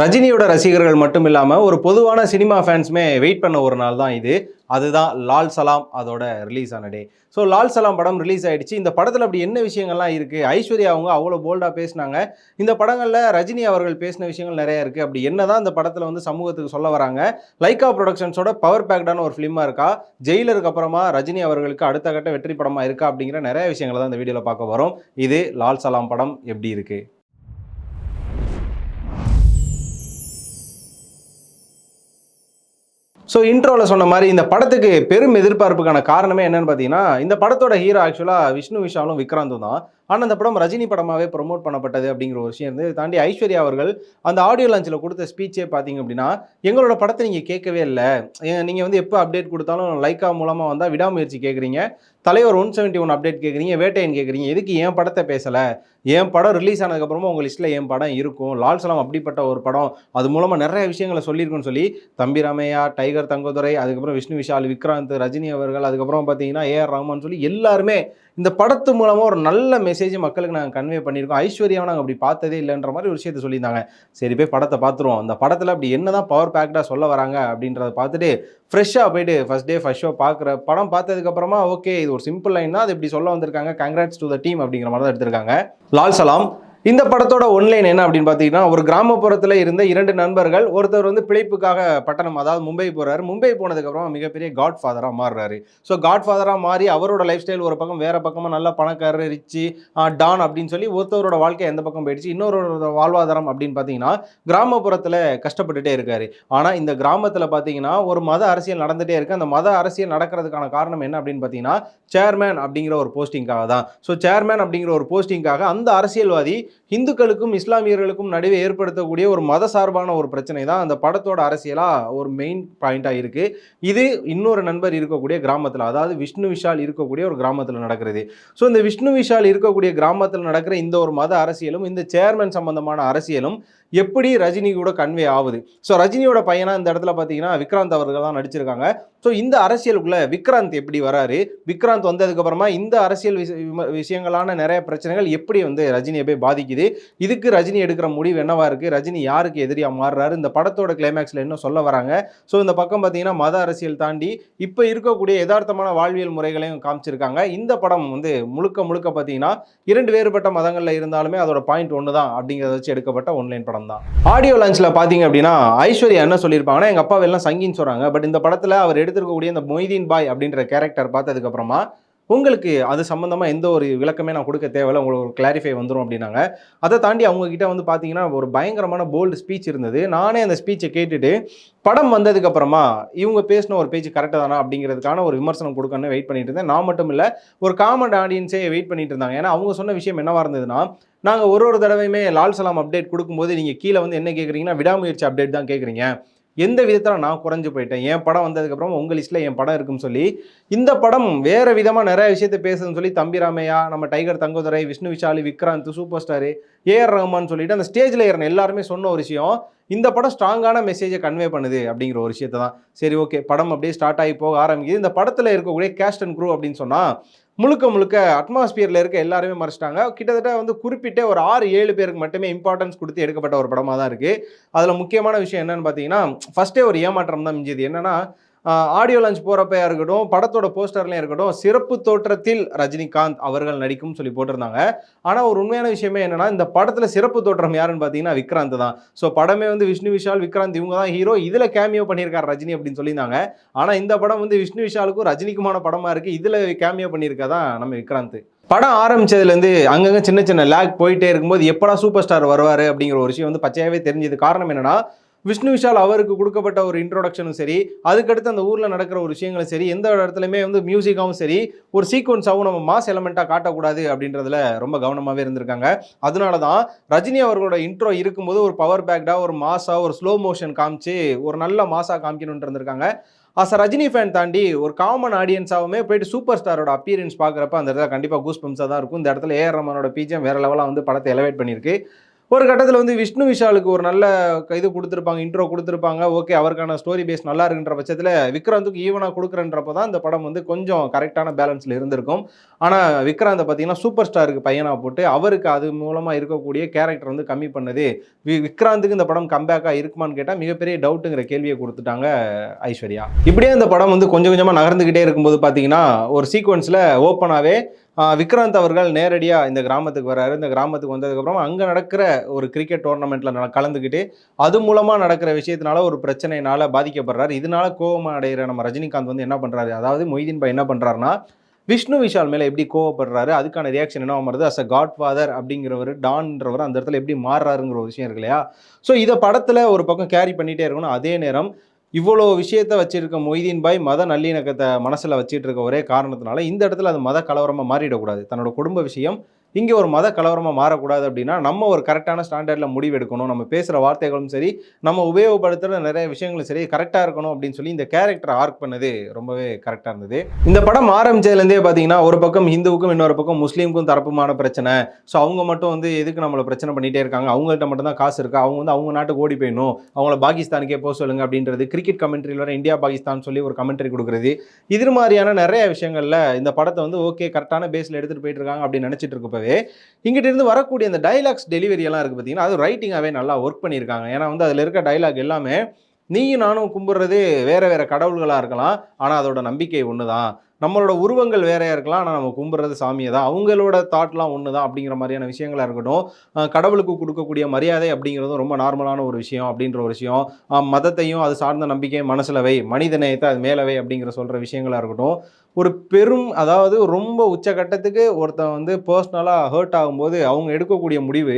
ரஜினியோட ரசிகர்கள் மட்டும் இல்லாமல் ஒரு பொதுவான சினிமா ஃபேன்ஸுமே வெயிட் பண்ண ஒரு நாள் தான் இது. அதுதான் லால் சலாம் அதோட ரிலீஸ் ஆன டே ஸோ லால் சலாம் படம் ரிலீஸ் ஆகிடுச்சு இந்த படத்தில் அப்படி என்ன விஷயங்கள்லாம் இருக்குது ஐஸ்வர்யா அவங்க அவ்வளோ போல்டாக பேசினாங்க. இந்த படங்களில் ரஜினி அவர்கள் பேசின விஷயங்கள் நிறைய இருக்குது அப்படி என்ன தான் இந்த படத்தில் வந்து சமூகத்துக்கு சொல்ல வராங்க. லைகா ப்ரொடக்ஷன்ஸோட பவர் பேக்டான ஒரு ஃபிலிமாக இருக்கா? ஜெயிலருக்கு அப்புறமா ரஜினி அவர்களுக்கு அடுத்த கட்ட வெற்றி படமாக இருக்கா? அப்படிங்கிற நிறைய விஷயங்களை தான் இந்த வீடியோவில் பார்க்க வரும். இது லால் சலாம் படம் எப்படி இருக்குது ஸோ இன்ட்ரோவில் சொன்ன மாதிரி இந்த படத்துக்கு பெரும் எதிர்பார்ப்புக்கான காரணமே என்னன்னு பார்த்தீங்கன்னா இந்த படத்தோட ஹீரோ ஆக்சுவலாக விஷ்ணு விஷாலும் விக்ராந்தும் தான். ஆனால் அந்த படம் ரஜினி படமாகவே ப்ரொமோட் பண்ணப்பட்டது அப்படிங்கிற ஒரு விஷயம் இருந்து தாண்டி ஐஸ்வர்யா அவர்கள் அந்த ஆடியோ லான்ச்சில் கொடுத்த ஸ்பீச்சே பார்த்தீங்க அப்படின்னா எங்களோட படத்தை நீங்கள் கேட்கவே இல்லை. நீங்கள் வந்து எப்போ அப்டேட் கொடுத்தாலும் லைக்கா மூலமாக வந்தால் விடாமுயற்சி கேட்குறீங்க. தலைவர் ஒன் செவன்ட்டி ஒன் அப்டேட் கேட்குறீங்க வேட்டையன் கேட்குறீங்க. எதுக்கு என் படத்தை பேசலை? என் படம் ரிலீஸ் ஆனதுக்கப்புறமா உங்கள் லிஸ்ட்டில் என் படம் இருக்கும். லால் சலாம் அப்படிப்பட்ட ஒரு படம். அது மூலமாக நிறைய விஷயங்களை சொல்லியிருக்குன்னு சொல்லி தம்பி ராமையா டைகர் தங்கதுரை அதுக்கப்புறம் விஷ்ணு விஷால் விக்ராந்த் ரஜினி அவர்கள் அதுக்கப்புறம் பார்த்தீங்கன்னா ஏஆர் ரஹ்மான் சொல்லி எல்லாருமே இந்த படத்து மூலமாக ஒரு நல்ல மெசேஜ் மக்களுக்கு நாங்கள் கன்வே பண்ணியிருக்கோம். ஐஸ்வர்யாவை நாங்கள் அப்படி பார்த்ததே இல்லைன்ற மாதிரி ஒரு விஷயத்த சொல்லியிருந்தாங்க. சரி போய் படத்தை பார்த்துருவோம். அந்த படத்தில் அப்படி என்ன தான் பவர் பேக்டாக சொல்ல வராங்க அப்படின்றத பார்த்துட்டு ஃப்ரெஷ்ஷாக போயிட்டு ஃபஸ்ட் டே ஃபஸ்ட் ஷோ பார்க்குற படம் பார்த்ததுக்கப்புறமா ஓகே இது ஒரு சிம்பிள் லைன் தான். அது இப்படி சொல்ல வந்திருக்காங்க. கங்க்ராட்ஸ் டு த டீம் அப்படிங்கிற மாதிரி தான் எடுத்திருக்காங்க. லால் சலாம் இந்த படத்தோட ஒன்லைன் என்ன அப்படின்னு பார்த்தீங்கன்னா ஒரு கிராமப்புறத்தில் இருந்த இரண்டு நண்பர்கள் ஒருத்தர் வந்து பிழைப்புக்காக பட்டணம் அதாவது மும்பை போகிறாரு மும்பை போனதுக்கப்புறம் மிகப்பெரிய காட் ஃபாதராக மாறுறாரு. ஸோ காட் ஃபாதராக மாறி அவரோட லைஃப் ஸ்டைல் ஒரு பக்கம் வேறு பக்கமாக நல்ல பணக்காரர் ரிச்சு டான் அப்படின்னு சொல்லி ஒருத்தவரோட வாழ்க்கை எந்த பக்கம் போயிடுச்சு இன்னொருவரோட வாழ்வாதாரம் அப்படின்னு பார்த்தீங்கன்னா கிராமப்புறத்தில் கஷ்டப்பட்டுட்டே இருக்காரு. ஆனால் இந்த கிராமத்தில் பார்த்தீங்கன்னா ஒரு மத அரசியல் நடந்துகிட்டே இருக்குது அந்த மத அரசியல் நடக்கிறதுக்கான காரணம் என்ன அப்படின்னு பார்த்தீங்கன்னா சேர்மேன் அப்படிங்கிற ஒரு போஸ்டிங்காக தான். ஸோ சேர்மேன் அப்படிங்கிற ஒரு போஸ்டிங்காக அந்த அரசியல்வாதி இந்துக்களுக்கும் இஸ்லாமியர்களுக்கும் நடுவே ஏற்படுத்தக்கூடிய ஒரு மத சார்பான ஒரு பிரச்சனை தான் அந்த படத்தோட அரசியலாக ஒரு மெயின் பாயிண்ட்டாக இருக்குது இது இன்னொரு நண்பர் இருக்கக்கூடிய கிராமத்தில் அதாவது விஷ்ணு விஷால் இருக்கக்கூடிய ஒரு கிராமத்தில் நடக்கிறது. ஸோ இந்த விஷ்ணு விஷால் இருக்கக்கூடிய கிராமத்தில் நடக்கிற இந்த ஒரு மத அரசியலும் இந்த சேர்மன் சம்பந்தமான அரசியலும் எப்படி ரஜினி கூட கன்வே ஆகுது? ஸோ ரஜினியோட பையனாக இந்த இடத்துல பார்த்தீங்கன்னா விக்ராந்த் அவர்கள் தான் நடிச்சிருக்காங்க. ஸோ இந்த அரசியலுக்குள்ளே விக்ராந்த் எப்படி வராரு? விக்ராந்த் வந்ததுக்கப்புறமா இந்த அரசியல் விஷய விஷயங்களான நிறைய பிரச்சனைகள் எப்படி வந்து ரஜினியை போய் பாதிக்குது? இதுக்கு ரஜினி எடுக்கிற முடிவு என்னவா இருக்குது ரஜினி யாருக்கு எதிரியாக மாறுறாரு? இந்த படத்தோட கிளைமேக்ஸில் என்ன சொல்ல வராங்க? ஸோ இந்த பக்கம் பார்த்தீங்கன்னா மத அரசியல் தாண்டி இப்போ இருக்கக்கூடிய யதார்த்தமான வாழ்வியல் முறைகளையும் காமிச்சிருக்காங்க. இந்த படம் வந்து முழுக்க முழுக்க பார்த்தீங்கன்னா இரண்டு வேறுபட்ட மதங்களில் இருந்தாலுமே அதோட பாயிண்ட் ஒன்று தான் அப்படிங்கிறத வச்சு எடுக்கப்பட்ட ஒன்லைன் படம் தான் ஆடியோ லான்ச்சில் பார்த்தீங்க அப்படின்னா ஐஸ்வர்யா என்ன சொல்லியிருப்பாங்கன்னா எங்கள் அப்பா எல்லாம் சங்கின்னு சொல்கிறாங்க பட் இந்த படத்தில் அவர் எடுத்திருக்கக்கூடிய இந்த மொய்தீன் பாய் அப்படின்ற கேரக்டர் பார்த்ததுக்கப்புறமா உங்களுக்கு அது சம்மந்தமாக எந்த ஒரு விளக்கமே நான் கொடுக்க தேவையில்ல. உங்களுக்கு ஒரு கிளாரிஃபை வந்துடும் அப்படின்னாங்க. அதை தாண்டி அவங்க கிட்ட வந்து பார்த்தீங்கன்னா ஒரு பயங்கரமான போல்டு ஸ்பீச் இருந்தது. நானே அந்த ஸ்பீச்சை கேட்டுட்டு படம் வந்ததுக்கு அப்புறமா இவங்க பேசின ஒரு பேஜ் கரெக்டாக தானா அப்படிங்கிறதுக்கான ஒரு விமர்சனம் கொடுக்கணும்னு வெயிட் பண்ணிட்டு இருந்தேன். நான் மட்டும் இல்லை ஒரு காமன் ஆடியன்ஸே வெயிட் பண்ணிட்டு இருந்தாங்க. ஏன்னா அவங்க சொன்ன விஷயம் என்னவா இருந்ததுன்னா நாங்கள் ஒரு ஒரு தடவையுமே லால் சலாம் அப்டேட் கொடுக்கும்போது நீங்கள் கீழே வந்து என்ன கேட்குறீங்கன்னா விடாமுயற்சி அப்டேட் தான் கேட்குறீங்க எந்த விதத்தில் நான் குறைஞ்சு போயிட்டேன்? என் படம் வந்ததுக்கப்புறம் உங்கள் லிஸ்ட்டில் என் படம் இருக்குன்னு சொல்லி இந்த படம் வேறு விதமாக நிறைய விஷயத்தை பேசுதுன்னு சொல்லி தம்பி ராமையா நம்ம tiger Thangadurai Vishnu Vishali Vikranth super star A R சொல்லிட்டு அந்த ஸ்டேஜில் ஏறின எல்லாருமே சொன்ன ஒரு விஷயம் இந்த படம் ஸ்ட்ராங்கான மெசேஜை கன்வே பண்ணுது அப்படிங்கிற ஒரு விஷயத்தை தான் சரி ஓகே படம் அப்படியே ஸ்டார்ட் ஆகி போக ஆரம்பிக்குது. இந்த படத்தில் இருக்கக்கூடிய கேஸ்ட் அண்ட் குரூ அப்படின்னு சொன்னால் முழுக்க முழுக்க அட்மாஸ்பியரில் இருக்க எல்லாருமே மறைச்சிட்டாங்க. கிட்டத்தட்ட வந்து குறிப்பிட்ட ஒரு ஆறு ஏழு பேருக்கு மட்டுமே இம்பார்ட்டன்ஸ் கொடுத்து எடுக்கப்பட்ட ஒரு படமாக தான் இருக்குது அதில் முக்கியமான விஷயம் என்னென்னு பார்த்தீங்கன்னா ஃபஸ்ட்டே ஒரு ஏமாற்றம் தான் மிஞ்சுது என்னென்னா ஆடியோ லான்ச் போகிறப்பையாக இருக்கட்டும் படத்தோட போஸ்டர்லையும் இருக்கட்டும் சிறப்பு தோற்றத்தில் ரஜினிகாந்த் அவர்கள் நடிக்கும் சொல்லி போட்டிருந்தாங்க. ஆனால் ஒரு உண்மையான விஷயமே என்னென்னா இந்த படத்தில் சிறப்பு தோற்றம் யாருன்னு பார்த்தீங்கன்னா விக்ராந்த் தான். ஸோ படமே வந்து விஷ்ணு விஷால் விக்ராந்த் இவங்க தான் ஹீரோ இதில் கேமியோ பண்ணியிருக்காரு ரஜினி அப்படின்னு சொல்லியிருந்தாங்க. ஆனால் இந்த படம் வந்து விஷ்ணு விஷாலுக்கும் ரஜினிக்குமான படமாக இருக்குது இதில் கேமியோ பண்ணியிருக்கதான் நம்ம விக்ராந்த். படம் ஆரம்பிச்சதுலேருந்து அங்கங்கே சின்ன சின்ன லேக் போயிட்டே இருக்கும்போது எப்படா சூப்பர் ஸ்டார் வருவார் அப்படிங்கிற ஒரு விஷயம் வந்து பச்சையாகவே தெரிஞ்சது. காரணம் என்னென்னா விஷ்ணு விஷால் அவருக்கு கொடுக்கப்பட்ட ஒரு இன்ட்ரோடக்ஷனும் சரி அதுக்கடுத்து அந்த ஊரில் நடக்கிற ஒரு விஷயங்களும் சரி எந்த இடத்துலையுமே வந்து மியூசிக்காகவும் சரி ஒரு சீக்வன்ஸாகவும் நம்ம மாஸ் எலமெண்ட்டாக காட்டக்கூடாது அப்படின்றதுல ரொம்ப கவனமாகவே இருந்திருக்காங்க. அதனால தான் ரஜினி அவர்களோட இன்ட்ரோ இருக்கும்போது ஒரு பவர் பேக்டாக ஒரு மாஸாக ஒரு ஸ்லோ மோஷன் காமிச்சு ஒரு நல்ல மாஸாக காமிக்கணுன்ட்டு இருந்திருக்காங்க. அஸ் ரஜினி ஃபேன் தாண்டி ஒரு காமன் ஆடியன்ஸாகவுமே போயிட்டு சூப்பர் ஸ்டாரோட அப்பியரன்ஸ் பார்க்குறப்ப அந்த இடத்துல கண்டிப்பாக கூஸ் பம்ஸாக தான் இருக்கும். இந்த இடத்துல ஏஆர் ரமனோட பிஜிஎம் வேற லெவலாக வந்து படத்தை எலவேட் பண்ணியிருக்கு. ஒரு கட்டத்தில் வந்து விஷ்ணு விஷாலுக்கு ஒரு நல்ல இது கொடுத்துருப்பாங்க இன்ட்ரோ கொடுத்துருப்பாங்க. ஓகே அவருக்கான ஸ்டோரி பேஸ் நல்லா இருக்குன்ற பட்சத்தில் விக்ராந்துக்கு ஈவனாக கொடுக்குறன்றப்ப தான் இந்த படம் வந்து கொஞ்சம் கரெக்டான பேலன்ஸில் இருந்திருக்கும். ஆனால் விக்ராந்தை பார்த்தீங்கன்னா சூப்பர் ஸ்டாருக்கு பையனாக போட்டு அவருக்கு அது மூலமாக இருக்கக்கூடிய கேரக்டர் வந்து கம்மி பண்ணது. வி விக்ராந்துக்கு இந்த படம் கம்பேக்காக இருக்குமான்னு கேட்டால் மிகப்பெரிய டவுட்டுங்கிற கேள்வியை கொடுத்துட்டாங்க ஐஸ்வர்யா. இப்படியே இந்த படம் வந்து கொஞ்சம் கொஞ்சமாக நகர்ந்துக்கிட்டே இருக்கும்போது பார்த்தீங்கன்னா ஒரு சீக்வன்ஸில் ஓப்பனாகவே விக்ராந்த் அவர்கள் நேரடியாக இந்த கிராமத்துக்கு வராரு. இந்த கிராமத்துக்கு வந்ததுக்கப்புறம் அங்கே நடக்கிற ஒரு கிரிக்கெட் டோர்னமெண்ட்டில் கலந்துக்கிட்டு அது மூலமாக நடக்கிற விஷயத்தினால ஒரு பிரச்சனையினால் பாதிக்கப்படுறாரு. இதனால கோபம் அடைகிற நம்ம ரஜினிகாந்த் வந்து என்ன பண்ணுறாரு அதாவது மொய்தீன் பாய் என்ன பண்ணுறாருன்னா விஷ்ணு விஷால் மேலே எப்படி கோவப்படுறாரு அதுக்கான ரியாக்ஷன் என்ன வருது அஸ் அ காட் ஃபாதர் அப்படிங்கிறவர் டான்ன்றவர் அந்த இடத்துல எப்படி மாறுறாருங்கிற ஒரு விஷயம் இருக்கு இல்லையா? ஸோ இதை படத்தில் ஒரு பக்கம் கேரி பண்ணிகிட்டே இருக்கணும். அதே நேரம் இவ்வளோ விஷயத்த வச்சிருக்க மொய்தீன் பாய் மத நல்லிணக்கத்தை மனசில் வச்சுட்டு இருக்க ஒரே காரணத்தினால இந்த இடத்துல அது மத கலவரமாக மாறிடக்கூடாது. தன்னோட குடும்ப விஷயம் இங்கே ஒரு மத கலவரமாக மாறக்கூடாது அப்படின்னா நம்ம ஒரு கரெக்டான ஸ்டாண்டர்டில் முடிவு எடுக்கணும். நம்ம பேசுகிற வார்த்தைகளும் சரி நம்ம உபயோகப்படுத்துகிற நிறைய விஷயங்களும் சரி கரெக்டாக இருக்கணும் அப்படின்னு சொல்லி இந்த கேரக்டரை ஆர்க் பண்ணது ரொம்பவே கரெக்டாக இருந்தது. இந்த படம் ஆரம்பிச்சதுலேருந்தே பார்த்தீங்கன்னா ஒரு பக்கம் ஹிந்துவுக்கும் இன்னொரு பக்கம் முஸ்லீமுக்கும் தரப்புமான பிரச்சனை. ஸோ அவங்க மட்டும் வந்து எதுக்கு நம்மளை பிரச்சனை பண்ணிகிட்டே இருக்காங்க? அவங்கள்ட்ட மட்டும் தான் காசு இருக்கா? அவங்க வந்து அவங்க நாட்டுக்கு ஓடி போயிடணும். அவங்கள பாகிஸ்தானுக்கே போக சொல்லுங்க அப்படின்றது கிரிக்கெட் கமெண்ட்ரியில் வர இந்தியா பாகிஸ்தான் சொல்லி ஒரு கமெண்ட்ரி கொடுக்குறது. இது மாதிரியான நிறைய விஷயங்களில் இந்த படத்தை வந்து ஓகே கரெக்டான பேஸில் எடுத்துகிட்டு போயிட்டு இருக்காங்க அப்படின்னு நினச்சிட்டு இருக்கப்பவே இங்கிட்ட இருந்து வரக்கூடிய இந்த டைலாக்ஸ் டெலிவரி எல்லாம் இருக்குது பார்த்தீங்கன்னா அது ரைட்டிங்காகவே நல்லா ஒர்க் பண்ணியிருக்காங்க. ஏன்னா வந்து அதில் இருக்க டைலாக் எல்லாமே நீயும் நானும் கும்பிட்றது வேற வேற கடவுள்களாக இருக்கலாம். ஆனால் அதோட நம்பிக்கை ஒன்று தான் நம்மளோட உருவங்கள் வேறையாக இருக்கலாம். ஆனால் நம்ம கும்பிட்றது சாமியை தான். அவங்களோட தாட்லாம் ஒன்று தான் அப்படிங்கிற மாதிரியான விஷயங்களாக இருக்கட்டும் கடவுளுக்கு கொடுக்கக்கூடிய மரியாதை அப்படிங்கிறதும் ரொம்ப நார்மலான ஒரு விஷயம் அப்படின்ற ஒரு விஷயம். மதத்தையும் அது சார்ந்த நம்பிக்கையும் மனசில் வை. மனித நேயத்தை அது மேலவை அப்படிங்கிற சொல்கிற விஷயங்களாக இருக்கட்டும். ஒரு பெரும் அதாவது ரொம்ப உச்சகட்டத்துக்கு ஒருத்தன் வந்து பர்சனலாக ஹர்ட் ஆகும்போது அவங்க எடுக்கக்கூடிய முடிவு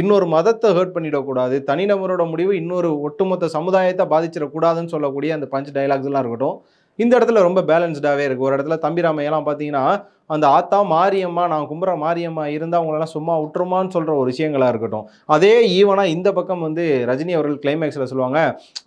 இன்னொரு மதத்தை ஹர்ட் பண்ணிடக்கூடாது. தனிநபரோட முடிவு இன்னொரு ஒட்டுமொத்த சமுதாயத்தை பாதிச்சிடக்கூடாதுன்னு சொல்லக்கூடிய அந்த பஞ்ச் டைலாக்ஸ்லாம் இருக்கட்டும். இந்த இடத்துல ரொம்ப பேலன்ஸ்டாகவே இருக்குது ஒரு இடத்துல தம்பிராமையெல்லாம் பார்த்தீங்கன்னா அந்த ஆத்தா மாரியம்மா நான் கும்புற மாரியம்மா இருந்தால் அவங்களெல்லாம் சும்மா விட்டுருமான்னு சொல்கிற ஒரு விஷயங்களாக இருக்கட்டும். அதே ஈவனாக இந்த பக்கம் வந்து ரஜினி அவர்கள் கிளைமேக்ஸில் சொல்லுவாங்க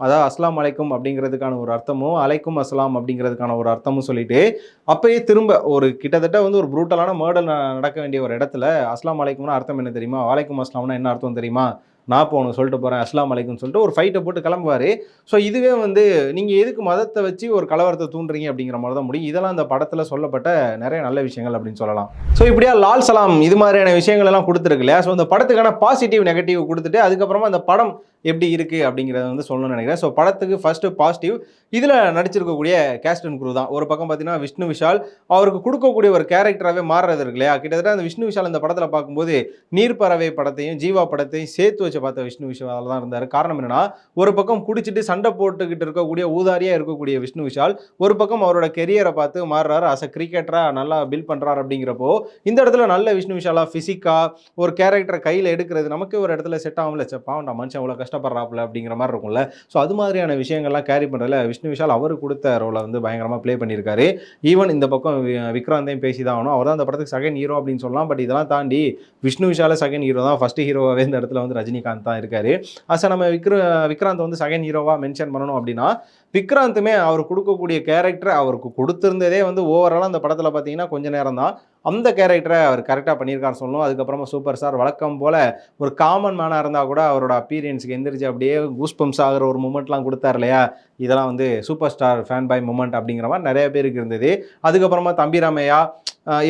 அதாவது அஸ்லாம் அலைக்கும் அப்படிங்கிறதுக்கான ஒரு அர்த்தமும் அலைக்கும் அஸ்லாம் அப்படிங்கிறதுக்கான ஒரு அர்த்தமும் சொல்லிட்டு அப்பயே திரும்ப ஒரு கிட்டத்தட்ட வந்து ஒரு ப்ரூட்டலான மேர்டர் நடக்க வேண்டிய ஒரு இடத்துல அஸ்லாம் அலைக்கும்னா அர்த்தம் என்ன தெரியுமா? வாலைக்கும் அஸ்லாம்னா என்ன அர்த்தம் தெரியுமா? நான் இப்போ உனக்கு சொல்லிட்டு போகிறேன் அஸ்லாம் அலைக்கும்னு சொல்லிட்டு ஒரு ஃபைட்டை போட்டு கிளம்புவார். ஸோ இதுவே வந்து நீங்கள் எதுக்கு மதத்தை வச்சு ஒரு கலவரத்தை தூண்டுறீங்க அப்படிங்கிற மாதிரி தான் முடியும். இதெல்லாம் அந்த படத்தில் சொல்லப்பட்ட நிறைய நல்ல விஷயங்கள் அப்படின்னு சொல்லலாம். ஸோ இப்படியா லால் சலாம் இது மாதிரியான விஷயங்கள் எல்லாம் கொடுத்துருக்கு இல்லையா? ஸோ அந்த படத்துக்கான பாசிட்டிவ் நெகட்டிவ் கொடுத்துட்டு அதுக்கப்புறமா அந்த படம் எப்படி இருக்குது அப்படிங்கிறத வந்து சொல்லணும்னு நினைக்கிறேன். ஸோ படத்துக்கு ஃபஸ்ட்டு பாசிட்டிவ் இதில் நடிச்சிருக்கக்கூடிய கேஸ்ட் அண்ட் குரூ தான். ஒரு பக்கம் பார்த்தீங்கன்னா விஷ்ணு விஷால். அவருக்கு கொடுக்கக்கூடிய ஒரு கேரக்டராகவே மாறுறது இருக்கு இல்லையா? கிட்டத்தட்ட அந்த விஷ்ணு விஷால் அந்த படத்தில் பார்க்கும்போது நீர்ப்பறவை படத்தையும் ஜீவா படத்தையும் சேர்த்து வச்ச பார்த்த விஷ்ணு விஷால் தான் இருந்தார். காரணம் என்னன்னா ஒரு பக்கம் குடிச்சிட்டு சண்டை போட்டுக்கிட்டு இருக்கக்கூடிய ஊதாரியாக இருக்கக்கூடிய விஷ்ணு விஷால் ஒரு பக்கம் அவரோட கெரியரை பார்த்து மாறுறாரு. அஸ் அ கிரிக்கெட்டராக நல்லா பில் பண்ணுறாரு அப்படிங்கிறப்போ இந்த இடத்துல நல்ல விஷ்ணு விஷாலா ஃபிசிக்காக ஒரு கேரக்டரை கையில் எடுக்கிறது நமக்கு ஒரு இடத்துல செட் ஆகல சே பாவண்டா மனுஷன் அவ்வளோ கஷ்டப்படுறாப்புல அப்படிங்கிற மாதிரி இருக்கும்ல. ஸோ அது மாதிரியான விஷயங்கள்லாம் கேரி பண்ணுறதுல விஷ்ணு விஷால் அவர் கொடுத்த ரோலை வந்து பயங்கரமாக ப்ளே பண்ணியிருக்காரு. ஈவன் இந்த பக்கம் வி- விக்ராந்தையும் பேசி தான் ஆகணும். அவர் தான் அந்த படத்துக்கு செகண்ட் ஹீரோ அப்படின்னு சொல்லலாம். பட் இதெல்லாம் தாண்டி விஷ்ணு விஷால செகண்ட் ஹீரோ தான். ஃபஸ்ட் ஹீரோவாகவே இந்த இடத்துல வந்து ரஜினிகாந்த் தான் இருக்காரு. அச நம்ம விக்ர விக்ராந்த் வந்து செகண்ட் ஹீரோவாக மென்ஷன் பண்ணணும் அப்படின்னா விக்ராந்துமே அவர் கொடுக்கக்கூடிய கேரக்டர் அவருக்கு கொடுத்துருந்ததே வந்து ஓவராலாக அந்த படத்தில் பார்த்தீங்கன்னா கொஞ்ச நேரம் தான். அந்த கேரக்டரை அவர் கரெக்டாக பண்ணியிருக்காரு சொல்லணும். அதுக்கப்புறமா சூப்பர் ஸ்டார் வழக்கம் போல் ஒரு காமன் மேனாக இருந்தால் கூட அவரோட அப்பீரியன்ஸுக்கு எந்திரிச்சு அப்படியே கூஸ்பம்ஸ் ஆகிற ஒரு மூமெண்ட்லாம் கொடுத்தார் இல்லையா? இதெல்லாம் வந்து super star fan boy moment அப்படிங்கிற மாதிரி நிறைய பேருக்கு இருந்தது. அதுக்கப்புறமா தம்பிராமையா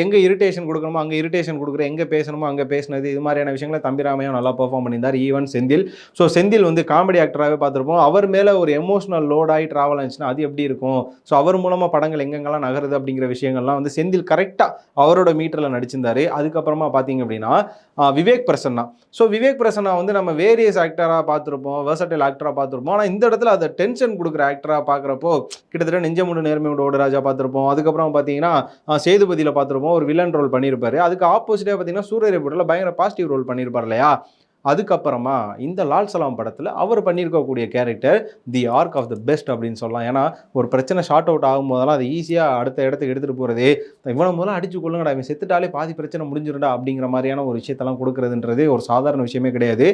எங்கே இரிட்டேஷன் கொடுக்கணுமோ அங்கே இரிட்டேஷன் கொடுக்குற எங்கே பேசணுமோ அங்கே பேசினது இது மாதிரியான விஷயங்களை தம்பிராமையா நல்லா பெர்ஃபார்ம் பண்ணியிருந்தார் ஈவன் செந்தில். ஸோ செந்தில் வந்து காமெடி ஆக்டராகவே பார்த்துருப்போம். அவர் மேலே ஒரு எமோஷனல் லோடாகி ட்ராவல் ஆச்சுன்னா அது எப்படி இருக்கும்? ஸோ அவர் மூலமாக படங்கள் எங்கெங்கெல்லாம் நகருது அப்படிங்கிற விஷயங்கள்லாம் வந்து செந்தில் கரெக்டாக அவரோட மீட்டரில் நடிச்சிருந்தாரு. அதுக்கப்புறமா பார்த்தீங்க அப்படின்னா விவேக் பிரசன்னா. ஸோ விவேக் பிரசன்னா வந்து நம்ம வேரியஸ் ஆக்டராக பார்த்துருப்போம் வெர்சடைல் ஆக்டராக பார்த்துருப்போம். ஆனால் இந்த இடத்துல அதை டென்ஷன் கொடுக்குற ஆக்டராக பார்க்குறப்போ கிட்டத்தட்ட நெஞ்சமுண்டு நேர்மையோட ஓடராஜா பார்த்துருப்போம். அதுக்கப்புறம் பார்த்தீங்கன்னா சேதுபதியில் பார்த்து பார்த்துருப்போம். ஒரு வில்லன் ரோல் பண்ணியிருப்பாரு. அதுக்கு ஆப்போசிட்டாக பார்த்தீங்கன்னா சூரிய ரிப்போர்ட்டில் பயங்கர பாசிட்டிவ் ரோல் பண்ணியிருப்பார் இல்லையா? அதுக்கப்புறமா இந்த லால் சலாம் படத்தில் அவர் பண்ணியிருக்கக்கூடிய character the arc of the best அப்படின்னு சொல்லலாம். ஏன்னா ஒரு பிரச்சனை ஷார்ட் அவுட் ஆகும்போதெல்லாம் அதை ஈஸியாக அடுத்த இடத்துக்கு எடுத்துகிட்டு போகிறது இவ்வளோ முதல்ல அடிச்சு கொள்ளுங்கடா இவன் செத்துட்டாலே பாதி பிரச்சனை முடிஞ்சிருடா அப்படிங்கிற மாதிரியான ஒரு விஷயத்தெல்லாம் கொடுக்குறதுன்றது ஒரு சாதாரண விஷயமே கிடையாது.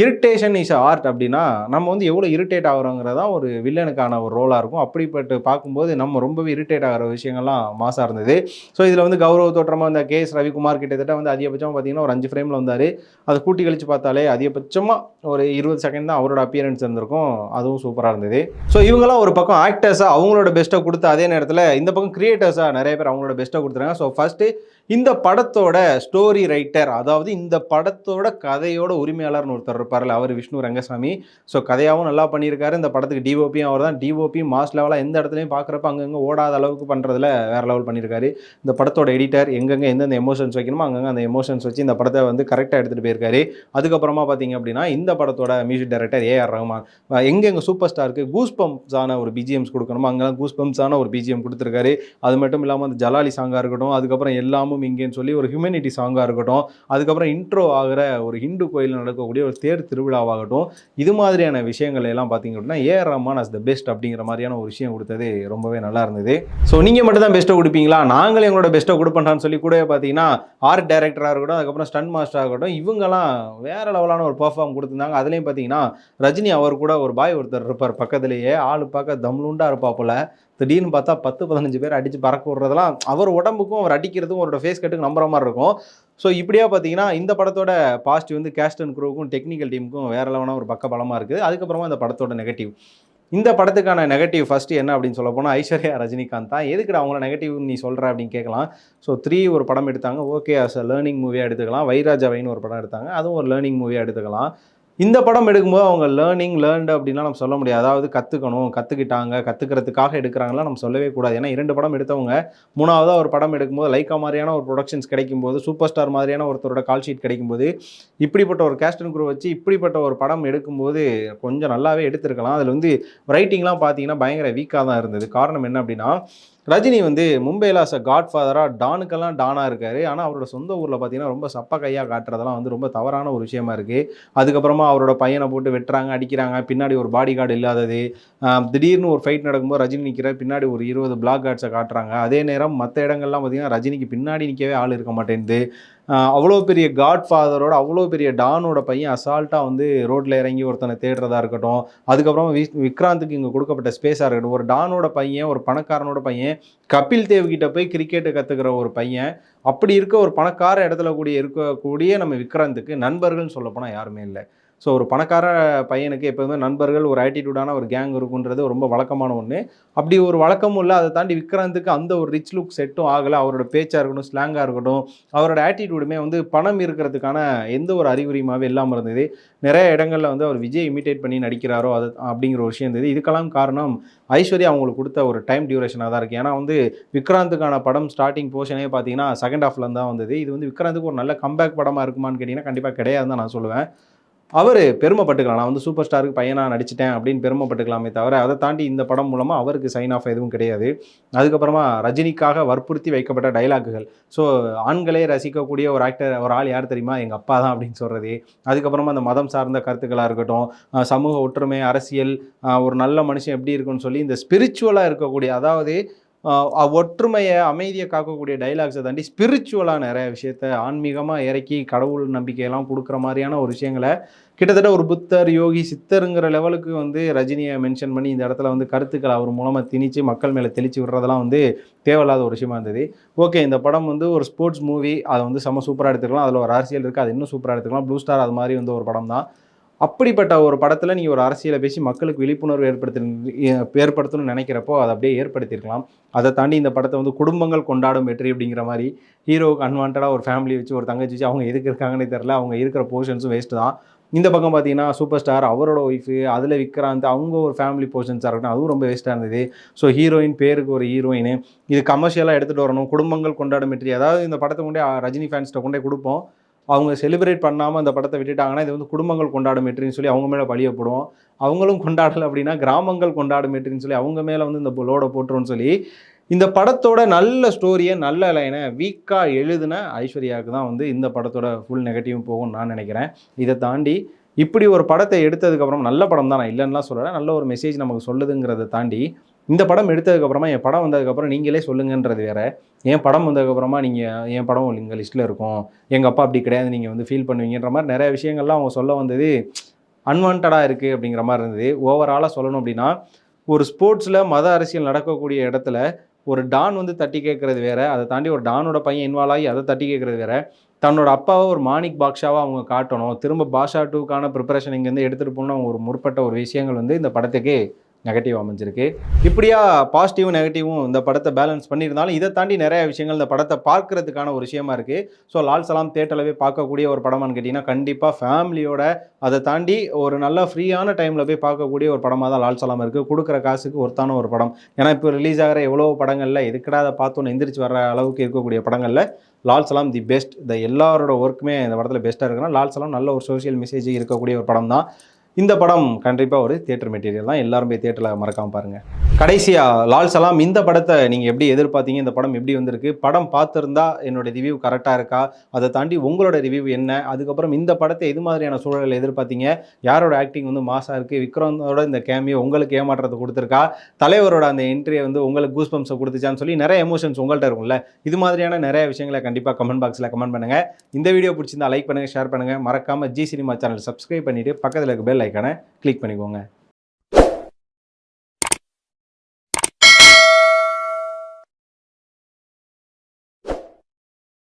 இரிட்டேஷன் இஸ் ஆர்ட் அப்படின்னா நம்ம வந்து எவ்வளோ இரிட்டேட் ஆகிறோங்கிறதா ஒரு வில்லனுக்கான ஒரு ரோலாக இருக்கும். அப்படிப்பட்டு பார்க்கும்போது நம்ம ரொம்பவே இரிட்டேட் ஆகிற விஷயங்கள்லாம் மாசாக இருந்தது. ஸோ இதில் வந்து கௌரவ தோற்றமாக இந்த கே எஸ் ரவிக்குமார் கிட்டத்தட்ட வந்து அதிகபட்சமாக பார்த்தீங்கன்னா ஒரு அஞ்சு ஃப்ரேமில் வந்தார். அதை கூட்டி கழிச்சு பார்த்தாலே அதிகபட்சமாக ஒரு இருபது செகண்ட் தான் அவரோட அப்பியரன்ஸ் இருந்திருக்கும். அதுவும் சூப்பராக இருந்தது. ஸோ இவங்கெல்லாம் ஒரு பக்கம் ஆக்டர்ஸாக அவங்களோட பெஸ்ட்டை கொடுத்து அதே நேரத்தில் இந்த பக்கம் கிரியேட்டர்ஸாக நிறைய பேர் அவங்களோட பெஸ்ட்டை கொடுத்துருக்காங்க. ஸோ ஃபஸ்ட்டு இந்த படத்தோட ஸ்டோரி ரைட்டர் அதாவது இந்த படத்தோட கதையோட உரிமையாளர்னு ஒருத்தர் இருப்பார்ல அவர் விஷ்ணு ரங்கசாமி. ஸோ கதையாகவும் நல்லா பண்ணியிருக்காரு. இந்த படத்துக்கு டிஓபியும் அவர் தான். டிஓபி மாஸ் லெவலாக எந்த இடத்துலையும் பார்க்குறப்ப அங்கங்கே ஓடாத அளவுக்கு பண்ணுறதுல வேறு லெவல் பண்ணியிருக்காரு. இந்த படத்தோட எடிட்டர் எங்கெங்கே எந்தெந்த எமோஷன்ஸ் வைக்கணுமோ அங்கங்கே அந்த எமோஷன்ஸ் வச்சு இந்த படத்தை வந்து கரெக்டாக எடுத்துகிட்டு போயிருக்காரு. அதுக்கப்புறமா பார்த்தீங்க அப்படின்னா இந்த படத்தோட மியூசிக் டைரக்டர் ஏஆர் ரஹ்மான் எங்கெங்கே சூப்பர் ஸ்டாருக்கு கூஸ் பம்ப்ஸான ஒரு பிஜிஎம்ஸ் கொடுக்கணுமோ அங்கெல்லாம் கூஸ் பம்ப்ஸான ஒரு பிஜிஎம் கொடுத்துருக்காரு. அது மட்டும் இல்லாமல் அந்த ஜலாலி சாங்காக இருக்கட்டும் அதுக்கப்புறம் நாமும் இங்கேன்னு சொல்லி ஒரு ஹியூமனிட்டி சாங்காக இருக்கட்டும் அதுக்கப்புறம் இன்ட்ரோ ஆகிற ஒரு ஹிந்து கோயிலில் நடக்கக்கூடிய ஒரு தேர் திருவிழாவாகட்டும் இது மாதிரியான விஷயங்கள் எல்லாம் பார்த்தீங்க அப்படின்னா AR Rahman as the best அப்படிங்கிற மாதிரியான ஒரு விஷயம் கொடுத்தது ரொம்பவே நல்லா இருந்தது. ஸோ நீங்கள் மட்டும் தான் பெஸ்ட்டை கொடுப்பீங்களா? நாங்களே எங்களோட பெஸ்ட்டை கொடுப்பேன்டான்னு சொல்லி கூட பார்த்தீங்கன்னா ஆர்ட் டைரக்டராக இருக்கட்டும் அதுக்கப்புறம் ஸ்டன் மாஸ்டராக இருக்கட்டும் இவங்கெல்லாம் வேற லெவலான ஒரு பர்ஃபார்ம் கொடுத்துருந்தாங்க. அதுலேயும் பார்த்தீங்கன்னா ரஜினி அவர் கூட ஒரு பாய் ஒருத்தர் இருப்பார் பக்கத்துலேயே ஆள் பார்க்க தம்லுண்டாக இருப்பாப்புல திடீர்னு பார்த்தா பத்து பதினஞ்சு பேர் அடித்து பறக்க விடுறதெல்லாம் அவர் உடம்புக்கும் அவர் அடிக்கிறதுக்கும் அவரோட ஃபேஸ் கட்டுக்கு நம்புற மாதிரி இருக்கும். ஸோ இப்படியா பார்த்தீங்கன்னா இந்த படத்தோட பாசிட்டிவ் வந்து கேஸ்ட் அண்ட் குரூவுக்கும் டெக்னிக்கல் டீமுக்கும் வேற லெவலான ஒரு பக்க பலமாக இருக்குது. அதுக்கப்புறமா இந்த படத்தோட நெகட்டிவ் இந்த படத்துக்கான நெகட்டிவ் ஃபஸ்ட்டு என்ன அப்படின்னு சொல்ல போனால் ஐஸ்வர்யா ரஜினிகாந்த் தான். எதுக்குடா அவங்கள நெகட்டிவ் நீ சொல்கிற அப்படின்னு கேட்கலாம். ஸோ த்ரீ ஒரு படம் எடுத்தாங்க. ஓகே அஸ் அ லேர்னிங் மூவியாக எடுத்துக்கலாம். வைராஜாவைன்னு ஒரு படம் எடுத்தாங்க. அதுவும் ஒரு லேர்னிங் மூவியாக எடுத்துக்கலாம். இந்த படம் எடுக்கும்போது அவங்க லேர்னிங் லேர்ன்டு அப்படின்னா நம்ம சொல்ல முடியாது. அதாவது கற்றுக்கணும் கற்றுக்கிட்டாங்க கற்றுக்கிறதுக்காக எடுக்கிறாங்களாம் நம்ம சொல்லவே கூடாது. ஏன்னா இரண்டு படம் எடுத்தவங்க மூணாவதாக ஒரு படம் எடுக்கும்போது லைக்கா மாதிரியான ஒரு ப்ரொடக்ஷன்ஸ் கிடைக்கும்போது சூப்பர் ஸ்டார் மாதிரியான ஒருத்தரோட கால் ஷீட் கிடைக்கும்போது இப்படிப்பட்ட ஒரு கேஸ்ட் அண்ட் குரூ வச்சு இப்படிப்பட்ட ஒரு படம் எடுக்கும்போது கொஞ்சம் நல்லாவே எடுத்திருக்கலாம். அதில் வந்து ரைட்டிங்லாம் பார்த்தீங்கன்னா பயங்கர வீக்காக தான் இருந்தது. காரணம் என்ன அப்படின்னா ரஜினி வந்து மும்பையில் அஸ் அ காட் ஃபாதராக டானுக்கெல்லாம் டானாக இருக்கார். ஆனால் அவரோட சொந்த ஊரில் பார்த்தீங்கன்னா ரொம்ப சப்ப கையாக காட்டுறதெல்லாம் வந்து ரொம்ப தவறான ஒரு விஷயமா இருக்குது அதுக்கப்புறமா அவரோட பையனை போட்டு வெட்டுறாங்க அடிக்கிறாங்க. பின்னாடி ஒரு பாடி கார்டு இல்லாதது திடீர்னு ஒரு ஃபைட் நடக்கும்போது ரஜினி நிற்கிற பின்னாடி ஒரு இருபது பிளாக் கார்ட்ஸை காட்டுறாங்க. அதே நேரம் மற்ற இடங்கள்லாம் பார்த்தீங்கன்னா ரஜினிக்கு பின்னாடி நிற்கவே ஆள் இருக்க மாட்டேங்குது அவ்வளோ பெரிய காட் ஃபாதரோட அவ்வளோ பெரிய டானோட பையன் அசால்ட்டாக வந்து ரோட்டில் இறங்கி ஒருத்தனை தேடுறதா இருக்கட்டும் அதுக்கப்புறம் வி விக்ராந்துக்கு இங்கே கொடுக்கப்பட்ட ஸ்பேஸாக இருக்கட்டும் ஒரு டானோட பையன் ஒரு பணக்காரனோட பையன் கபில் தேவ் கிட்ட போய் கிரிக்கெட்டு கற்றுக்கிற ஒரு பையன் அப்படி இருக்க ஒரு பணக்கார இடத்துல கூடிய இருக்கக்கூடிய நம்ம விக்ராந்துக்கு நண்பர்கள்னு சொல்லப்போனால் யாருமே இல்லை. ஸோ ஒரு பணக்கார பையனுக்கு எப்போதுமே நண்பர்கள் ஒரு ஆட்டிடியூடான ஒரு கேங் இருக்குன்றது ரொம்ப வழக்கமான ஒன்று அப்படி ஒரு வழக்கமும் இல்லை அதை தாண்டி விக்ராந்துக்கு அந்த ஒரு ரிச் லுக் செட்டும் ஆகலை. அவரோட பேச்சாக இருக்கட்டும் ஸ்லாங்காக இருக்கட்டும் அவரோட ஆட்டிடியூடுமே வந்து பணம் இருக்கிறதுக்கான எந்த ஒரு அறிகுறியுமாவே இல்லாமல் இருந்தது. நிறைய இடங்களில் வந்து அவர் விஜய் இமிட்டேட் பண்ணி நடிக்கிறாரோ அது அப்படிங்கிற ஒரு விஷயம் இருந்தது. இதுக்கெல்லாம் காரணம் ஐஸ்வர்யா அவங்களுக்கு கொடுத்த ஒரு டைம் டியூரேஷனாக தான் இருக்குது ஏன்னா வந்து விக்ராந்துக்கான படம் ஸ்டார்டிங் போர்ஷனே பார்த்தீங்கன்னா செகண்ட் ஹாஃப்ல தான் வந்தது. இது வந்து விக்ராந்துக்கு ஒரு நல்ல கம்பேக் படமாக இருக்குமான்னு கேட்டிங்கன்னா கண்டிப்பாக கிடையாதுன்னு தான் நான் சொல்லுவேன். அவர் பெருமைப்பட்டுக்கலாம். நான் வந்து சூப்பர் ஸ்டாருக்கு பையனாக நடிச்சிட்டேன் அப்படின்னு பெருமைப்பட்டுக்கலாமே தவிர அதை தாண்டி இந்த படம் மூலமாக அவருக்கு சைன் ஆஃப் எதுவும் கிடையாது. அதுக்கப்புறமா ரஜினிக்காக வற்புறுத்தி வைக்கப்பட்ட டைலாக்குகள் ஸோ ஆண்களே ரசிக்கக்கூடிய ஒரு ஆக்டர் ஒரு ஆள் யார் தெரியுமா? எங்கள் அப்பா தான் அப்படின்னு சொல்கிறது அதுக்கப்புறமா அந்த மதம் சார்ந்த கருத்துக்களாக இருக்கட்டும் சமூக ஒற்றுமை அரசியல் ஒரு நல்ல மனுஷன் எப்படி இருக்குன்னு சொல்லி இந்த ஸ்பிரிச்சுவலாக இருக்கக்கூடிய அதாவது ஒற்றுமையை அமைதியை காக்கக்கூடிய டைலாக்ஸை தாண்டி ஸ்பிரிச்சுவலாக நிறைய விஷயத்த ஆன்மீகமாக இறக்கி கடவுள் நம்பிக்கையெல்லாம் கொடுக்குற மாதிரியான ஒரு விஷயங்களை கிட்டத்தட்ட ஒரு புத்தர் யோகி சித்தருங்கிற லெவலுக்கு வந்து ரஜினியை மென்ஷன் பண்ணி இந்த இடத்துல வந்து கருத்துக்களை அவர் மூலமாக திணிச்சு மக்கள் மேலே தெளிச்சு விடுறதெல்லாம் வந்து தேவையில்லாத ஒரு விஷயமா இருந்தது. ஓகே இந்த படம் வந்து ஒரு ஸ்போர்ட்ஸ் மூவி அதை வந்து செம்ம சூப்பராக எடுத்துக்கலாம். அதில் ஒரு அரசியல் இருக்குது அது இன்னும் சூப்பராக எடுத்துக்கலாம். ப்ளூ ஸ்டார் அது மாதிரி வந்து ஒரு படம் தான் அப்படிப்பட்ட ஒரு படத்தில் நீங்கள் ஒரு அரசியலை பேசி மக்களுக்கு விழிப்புணர்வு ஏற்படுத்த ஏற்படுத்தணும்னு நினைக்கிறப்போ அதை அப்படியே ஏற்படுத்தியிருக்கலாம். அதை தாண்டி இந்த படத்தை வந்து குடும்பங்கள் கொண்டாடும் வெற்றி அப்படிங்கிற மாதிரி ஹீரோவுக்கு அன்வான்டாக ஒரு ஃபேமிலி வச்சு ஒரு தங்கச்சி வச்சு அவங்க எதுக்கு இருக்காங்கன்னே தெரில அவங்க இருக்கிற போர்ஷன்ஸும் வேஸ்ட்டு தான். இந்த பக்கம் பார்த்தீங்கன்னா சூப்பர் ஸ்டார் அவரோட ஒய்ஃபு அதில் விக்ராந்த் அவங்க ஒரு ஃபேமிலி போர்ஷன்ஸாக இருக்கணும் அதுவும் ரொம்ப வேஸ்ட்டாக இருந்தது. ஸோ ஹீரோயின் பேருக்கு ஒரு ஹீரோயின் இது கமர்ஷியலாக எடுத்துகிட்டு வரணும். குடும்பங்கள் கொண்டாடும் வெற்றி. அதாவது இந்த படத்தை கொண்டே ரஜினி ஃபேன்ஸ்கிட்ட கொண்டே கொடுப்போம். அவங்க செலிப்ரேட் பண்ணாமல் அந்த படத்தை விட்டுட்டாங்கன்னா இது வந்து குடும்பங்கள் கொண்டாடும் வெற்றின்னு சொல்லி அவங்க மேலே பழியப்படும் அவங்களும் கொண்டாடலை அப்படின்னா கிராமங்கள் கொண்டாடும் வெற்றின்னு சொல்லி அவங்க மேலே வந்து இந்த லோடை போட்டுருன்னு சொல்லி இந்த படத்தோட நல்ல ஸ்டோரியை நல்ல லைனை வீக்காக எழுதின ஐஸ்வர்யாவுக்கு தான் வந்து இந்த படத்தோட ஃபுல் நெகட்டிவ் போகும்னு நான் நினைக்கிறேன். இதை தாண்டி இப்படி ஒரு படத்தை எடுத்ததுக்கப்புறம் நல்ல படம் தான் நான் இல்லைன்னுலாம் சொல்லலை. நல்ல ஒரு மெசேஜ் நமக்கு சொல்லுதுங்கிறத தாண்டி இந்த படம் எடுத்ததுக்கப்புறமா என் படம் வந்ததுக்கப்புறம் நீங்களே சொல்லுங்கன்றது வேற. என் படம் வந்ததுக்கப்புறமா நீங்கள் என் படம் எங்கள் லிஸ்ட்டில் இருக்கும். எங்கள் அப்பா அப்படி கிடையாது நீங்கள் வந்து ஃபீல் பண்ணுவீங்கன்ற மாதிரி நிறைய விஷயங்கள்லாம் அவங்க சொல்ல வந்தது அன்வான்டாக இருக்குது அப்படிங்கிற மாதிரி இருந்தது. ஓவராலாக சொல்லணும் அப்படின்னா ஒரு ஸ்போர்ட்ஸில் மத அரசியல் நடக்கக்கூடிய இடத்துல ஒரு டான் வந்து தட்டி கேட்குறது வேற அதை தாண்டி ஒரு டானோட பையன் இன்வால்வ் ஆகி அதை தட்டி கேட்கறது வேற. தன்னோட அப்பாவை ஒரு மாணிக் பாக்ஷாவாக அவங்க காட்டணும். திரும்ப பாஷா டூக்கான ப்ரிப்பரேஷன் இங்கேருந்து எடுத்துகிட்டு போகணும் அவங்க ஒரு முற்பட்ட ஒரு விஷயங்கள் வந்து இந்த படத்துக்கு நெகட்டிவ் அமைஞ்சிருக்கு. இப்படியா பாசிட்டிவும் நெகட்டிவும் இந்த படத்தை பேலன்ஸ் பண்ணியிருந்தாலும் இதை தாண்டி நிறைய விஷயங்கள் இந்த படத்தை பார்க்கறதுக்கான ஒரு விஷயமா இருக்குது ஸோ லால் சலாம் தேட்டரில் பார்க்கக்கூடிய ஒரு படமான்னு கேட்டிங்கன்னா கண்டிப்பாக ஃபேமிலியோட அதை தாண்டி ஒரு நல்ல ஃப்ரீயான டைமில் போய் பார்க்கக்கூடிய ஒரு படமாக தான் லால் சலாம் இருக்குது கொடுக்குற காசுக்கு ஒருத்தான ஒரு படம். ஏன்னா இப்போ ரிலீஸ் ஆகிற எவ்வளோ படங்களில் எதுக்கடா அதை பார்த்தோன்னு எந்திரிச்சு வர அளவுக்கு இருக்கக்கூடிய படங்களில் லால் சலாம் தி பெஸ்ட் இந்த எல்லாரோட ஒர்க்குமே இந்த படத்தில் பெஸ்ட்டாக இருக்குன்னா லால் சலாம் நல்ல ஒரு சோஷியல் மெசேஜ் இருக்கக்கூடிய ஒரு படம் தான் இந்த படம் கண்டிப்பாக ஒரு தியேட்டர் மெட்டீரியல் தான். எல்லாருமே தேட்டரில் மறக்காமல் பாருங்கள் கடைசியாக லால் சலாம் இந்த படத்தை நீங்கள் எப்படி எதிர்பார்த்தீங்க? இந்த படம் எப்படி வந்திருக்கு? படம் பார்த்துருந்தா என்னோட ரிவ்யூ கரெக்டாக இருக்கா? அதை தாண்டி உங்களோட ரிவ்யூ என்ன? அதுக்கப்புறம் இந்த படத்தை எது மாதிரியான சூழலில் எதிர்பார்த்தீங்க? யாரோட ஆக்டிங் வந்து மாசாக இருக்குது விக்ரமோட இந்த கேமியோ உங்களுக்கு ஏமாற்றத்தை கொடுத்துருக்கா? தலைவரோட அந்த என்ட்ரியை வந்து உங்களுக்கு கூஸ் பம்ப்ஸை கொடுத்துச்சான்னு சொல்லி நிறைய எமோஷன்ஸ் உங்கள்கிட்ட இருக்கும்ல. இது மாதிரியான நிறைய விஷயங்களை கண்டிப்பாக கமெண்ட் பாக்ஸில் கமெண்ட் பண்ணுங்கள் இந்த வீடியோ பிடிச்சிருந்தா லைக் பண்ணுங்கள் ஷேர் பண்ணுங்கள் மறக்காமல் ஜி சினிமா சேனல் சப்ஸ்கிரைப் பண்ணிவிட்டு பக்கத்தில் இருக்க பெல் ஐக்கானை கிளிக் பண்ணிக்கோங்க.